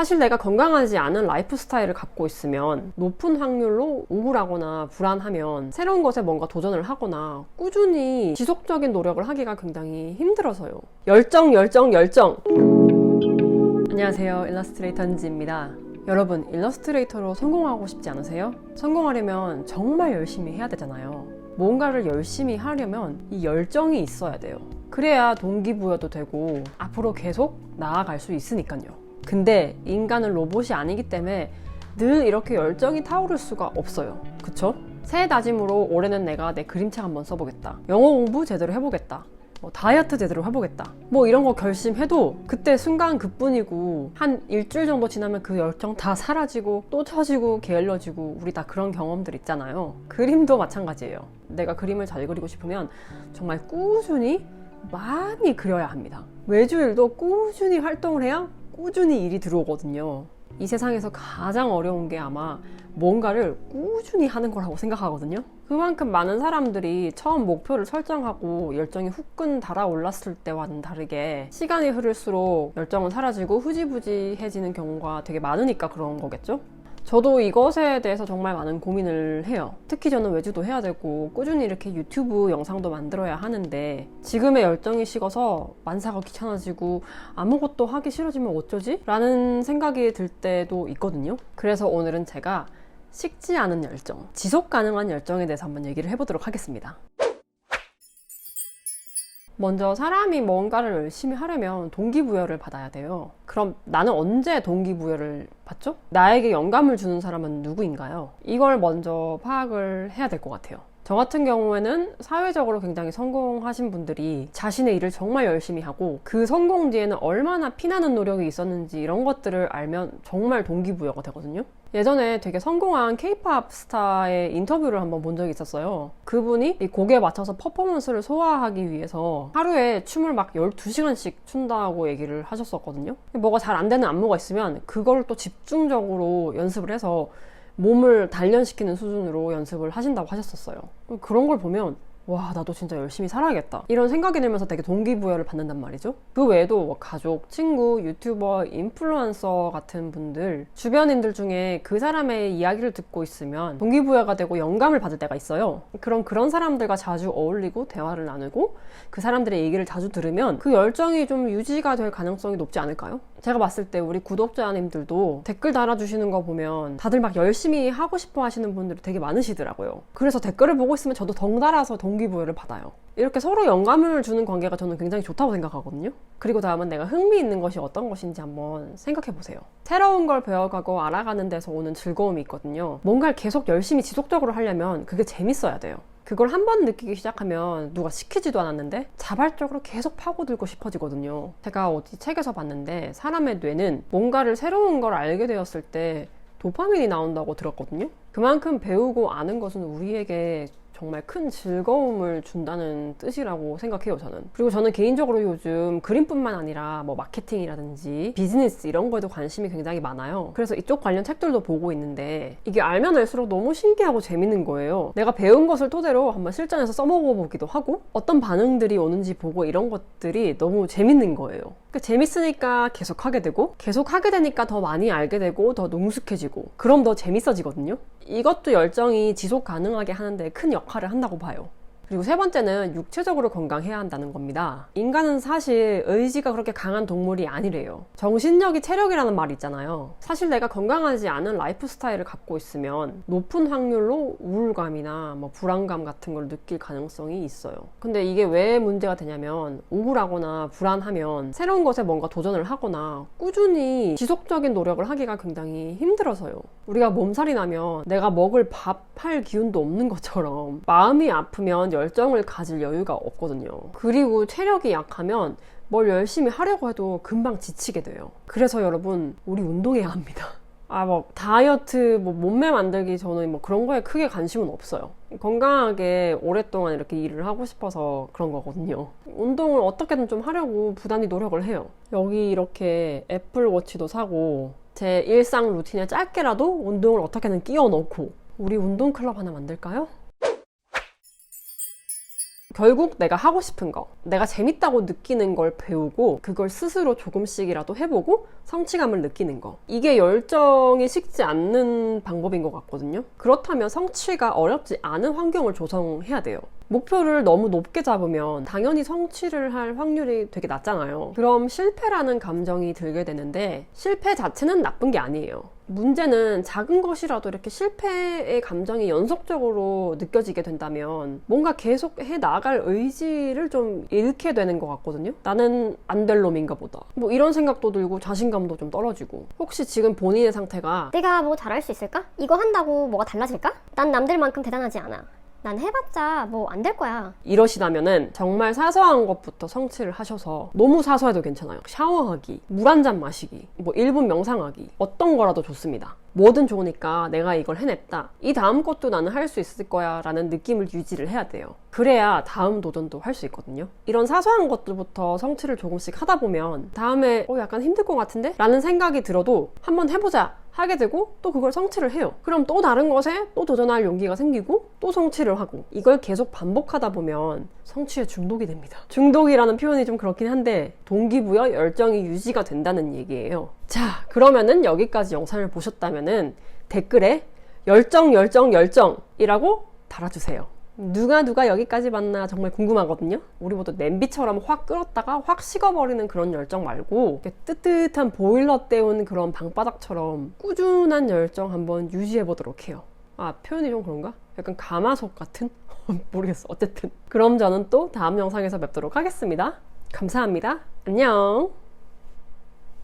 사실 내가 건강하지 않은 라이프 스타일을 갖고 있으면 높은 확률로 우울하거나 불안하면 새로운 것에 뭔가 도전을 하거나 꾸준히 지속적인 노력을 하기가 굉장히 힘들어서요. 열정, 열정, 열정! 안녕하세요. 일러스트레이터 은지입니다. 여러분, 일러스트레이터로 성공하고 싶지 않으세요? 성공하려면 정말 열심히 해야 되잖아요. 뭔가를 열심히 하려면 이 열정이 있어야 돼요. 그래야 동기부여도 되고 앞으로 계속 나아갈 수 있으니까요. 근데 인간은 로봇이 아니기 때문에 늘 이렇게 열정이 타오를 수가 없어요. 그쵸? 새해 다짐으로 올해는 내가 내 그림책 한번 써보겠다. 영어 공부 제대로 해보겠다. 뭐 다이어트 제대로 해보겠다. 뭐 이런 거 결심해도 그때 순간 그뿐이고 한 일주일 정도 지나면 그 열정 다 사라지고 또 처지고 게을러지고 우리 다 그런 경험들 있잖아요. 그림도 마찬가지예요. 내가 그림을 잘 그리고 싶으면 정말 꾸준히 많이 그려야 합니다. 매주일도 꾸준히 활동을 해야 꾸준히 일이 들어오거든요. 이 세상에서 가장 어려운 게 아마 뭔가를 꾸준히 하는 거라고 생각하거든요. 그만큼 많은 사람들이 처음 목표를 설정하고 열정이 후끈 달아올랐을 때와는 다르게 시간이 흐를수록 열정은 사라지고 흐지부지해지는 경우가 되게 많으니까 그런 거겠죠? 저도 이것에 대해서 정말 많은 고민을 해요. 특히 저는 외주도 해야 되고 꾸준히 이렇게 유튜브 영상도 만들어야 하는데 지금의 열정이 식어서 만사가 귀찮아지고 아무것도 하기 싫어지면 어쩌지? 라는 생각이 들 때도 있거든요. 그래서 오늘은 제가 식지 않은 열정, 지속 가능한 열정에 대해서 한번 얘기를 해보도록 하겠습니다. 먼저 사람이 뭔가를 열심히 하려면 동기부여를 받아야 돼요. 그럼 나는 언제 동기부여를 받죠? 나에게 영감을 주는 사람은 누구인가요? 이걸 먼저 파악을 해야 될 것 같아요. 저 같은 경우에는 사회적으로 굉장히 성공하신 분들이 자신의 일을 정말 열심히 하고 그 성공 뒤에는 얼마나 피나는 노력이 있었는지 이런 것들을 알면 정말 동기부여가 되거든요. 예전에 되게 성공한 케이팝 스타의 인터뷰를 한번 본 적이 있었어요. 그분이 이 곡에 맞춰서 퍼포먼스를 소화하기 위해서 하루에 춤을 막 12시간씩 춘다고 얘기를 하셨었거든요. 뭐가 잘 안 되는 안무가 있으면 그걸 또 집중적으로 연습을 해서 몸을 단련시키는 수준으로 연습을 하신다고 하셨었어요. 그런 걸 보면 와, 나도 진짜 열심히 살아야겠다. 이런 생각이 들면서 되게 동기부여를 받는단 말이죠. 그 외에도 뭐 가족, 친구, 유튜버, 인플루언서 같은 분들, 주변인들 중에 그 사람의 이야기를 듣고 있으면 동기부여가 되고 영감을 받을 때가 있어요. 그럼 그런 사람들과 자주 어울리고 대화를 나누고 그 사람들의 얘기를 자주 들으면 그 열정이 좀 유지가 될 가능성이 높지 않을까요? 제가 봤을 때 우리 구독자님들도 댓글 달아주시는 거 보면 다들 막 열심히 하고 싶어 하시는 분들이 되게 많으시더라고요. 그래서 댓글을 보고 있으면 저도 덩달아서 동기부여를 받아요. 이렇게 서로 영감을 주는 관계가 저는 굉장히 좋다고 생각하거든요. 그리고 다음은 내가 흥미 있는 것이 어떤 것인지 한번 생각해 보세요. 새로운 걸 배워가고 알아가는 데서 오는 즐거움이 있거든요. 뭔가를 계속 열심히 지속적으로 하려면 그게 재밌어야 돼요. 그걸 한 번 느끼기 시작하면 누가 시키지도 않았는데 자발적으로 계속 파고들고 싶어지거든요. 제가 어디 책에서 봤는데 사람의 뇌는 뭔가를 새로운 걸 알게 되었을 때 도파민이 나온다고 들었거든요. 그만큼 배우고 아는 것은 우리에게 정말 큰 즐거움을 준다는 뜻이라고 생각해요, 저는. 그리고 저는 개인적으로 요즘 그림뿐만 아니라 뭐 마케팅이라든지 비즈니스 이런 거에도 관심이 굉장히 많아요. 그래서 이쪽 관련 책들도 보고 있는데 이게 알면 알수록 너무 신기하고 재밌는 거예요. 내가 배운 것을 토대로 한번 실전에서 써먹어 보기도 하고 어떤 반응들이 오는지 보고 이런 것들이 너무 재밌는 거예요. 그러니까 재밌으니까 계속 하게 되고 계속 하게 되니까 더 많이 알게 되고 더 능숙해지고 그럼 더 재밌어지거든요. 이것도 열정이 지속 가능하게 하는데 큰 역할을 한다고 봐요. 그리고 세 번째는 육체적으로 건강해야 한다는 겁니다. 인간은 사실 의지가 그렇게 강한 동물이 아니래요. 정신력이 체력이라는 말이 있잖아요. 사실 내가 건강하지 않은 라이프 스타일을 갖고 있으면 높은 확률로 우울감이나 뭐 불안감 같은 걸 느낄 가능성이 있어요. 근데 이게 왜 문제가 되냐면 우울하거나 불안하면 새로운 것에 뭔가 도전을 하거나 꾸준히 지속적인 노력을 하기가 굉장히 힘들어서요. 우리가 몸살이 나면 내가 먹을 밥 할 기운도 없는 것처럼 마음이 아프면 열정을 가질 여유가 없거든요. 그리고 체력이 약하면 뭘 열심히 하려고 해도 금방 지치게 돼요. 그래서 여러분, 우리 운동해야 합니다. 아, 뭐, 다이어트, 뭐, 몸매 만들기 저는 뭐 그런 거에 크게 관심은 없어요. 건강하게 오랫동안 이렇게 일을 하고 싶어서 그런 거거든요. 운동을 어떻게든 좀 하려고 부단히 노력을 해요. 여기 이렇게 애플워치도 사고, 제 일상 루틴에 짧게라도 운동을 어떻게든 끼워 넣고, 우리 운동 클럽 하나 만들까요? 결국 내가 하고 싶은 거, 내가 재밌다고 느끼는 걸 배우고 그걸 스스로 조금씩이라도 해보고 성취감을 느끼는 거. 이게 열정이 식지 않는 방법인 것 같거든요. 그렇다면 성취가 어렵지 않은 환경을 조성해야 돼요. 목표를 너무 높게 잡으면 당연히 성취를 할 확률이 되게 낮잖아요. 그럼 실패라는 감정이 들게 되는데 실패 자체는 나쁜 게 아니에요. 문제는 작은 것이라도 이렇게 실패의 감정이 연속적으로 느껴지게 된다면 뭔가 계속 해 나갈 의지를 좀 잃게 되는 것 같거든요. 나는 안 될 놈인가 보다. 뭐 이런 생각도 들고 자신감도 좀 떨어지고. 혹시 지금 본인의 상태가 내가 뭐 잘할 수 있을까? 이거 한다고 뭐가 달라질까? 난 남들만큼 대단하지 않아. 난 해봤자 뭐 안 될 거야. 이러시다면은 정말 사소한 것부터 성취를 하셔서 너무 사소해도 괜찮아요. 샤워하기, 물 한 잔 마시기, 뭐 1분 명상하기, 어떤 거라도 좋습니다. 뭐든 좋으니까 내가 이걸 해냈다. 이 다음 것도 나는 할 수 있을 거야 라는 느낌을 유지를 해야 돼요. 그래야 다음 도전도 할 수 있거든요. 이런 사소한 것들부터 성취를 조금씩 하다 보면 다음에 어, 약간 힘들 것 같은데? 라는 생각이 들어도 한번 해보자. 하게 되고 또 그걸 성취를 해요. 그럼 또 다른 것에 또 도전할 용기가 생기고 또 성취를 하고 이걸 계속 반복하다 보면 성취에 중독이 됩니다. 중독이라는 표현이 좀 그렇긴 한데 동기부여 열정이 유지가 된다는 얘기예요. 자, 그러면은 여기까지 영상을 보셨다면은 댓글에 열정, 열정, 열정이라고 달아주세요. 누가 누가 여기까지 봤나 정말 궁금하거든요. 우리 모두 냄비처럼 확 끓었다가 확 식어버리는 그런 열정 말고 뜨뜻한 보일러 때운 그런 방바닥처럼 꾸준한 열정 한번 유지해 보도록 해요. 아 표현이 좀 그런가? 약간 가마솥 같은? 모르겠어. 어쨌든 그럼 저는 또 다음 영상에서 뵙도록 하겠습니다. 감사합니다. 안녕.